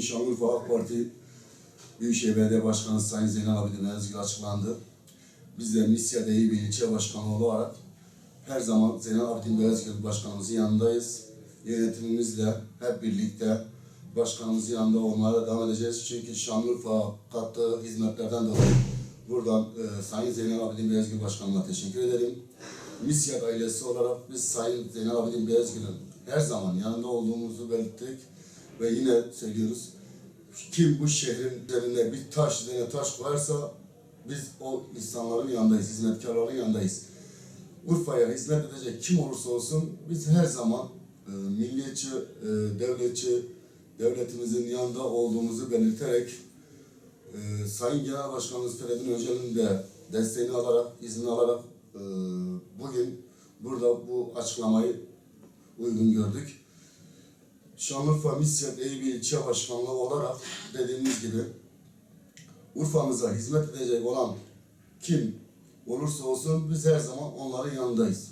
Bugün Şanlıurfa AK Parti Büyükşehir Belediye Başkanı Sayın Zeynel Abidin Özgür açıklandı. Biz de Misya'da iyi bir ilçe başkanı olarak her zaman Zeynel Abidin Beyazgül Başkanımızın yanındayız. Yönetimimizle hep birlikte başkanımızın yanında olmaya devam edeceğiz. Çünkü Şanlıurfa kattığı hizmetlerden dolayı buradan e, Sayın Zeynel Abidin Beyazgül Başkanıma teşekkür ederim. Misyak ailesi olarak biz Sayın Zeynel Abidin Beyazgül'ün her zaman yanında olduğumuzu belirttik ve yine söylüyoruz. Kim bu şehrin üzerinde bir taş üzerine taş koyarsa biz o insanların yanındayız, hizmetkarların yanındayız. Urfa'ya hizmet edecek kim olursa olsun biz her zaman e, milliyetçi, e, devletçi, devletimizin yanında olduğumuzu belirterek e, Sayın Genel Başkanımız Feridun Öcalan'ın da desteğini alarak, izni alarak e, bugün burada bu açıklamayı uygun gördük. Şanlıurfa Misyat Eyüp İlçe Başkanlığı olarak dediğimiz gibi Urfa'mıza hizmet edecek olan kim olursa olsun biz her zaman onların yanındayız.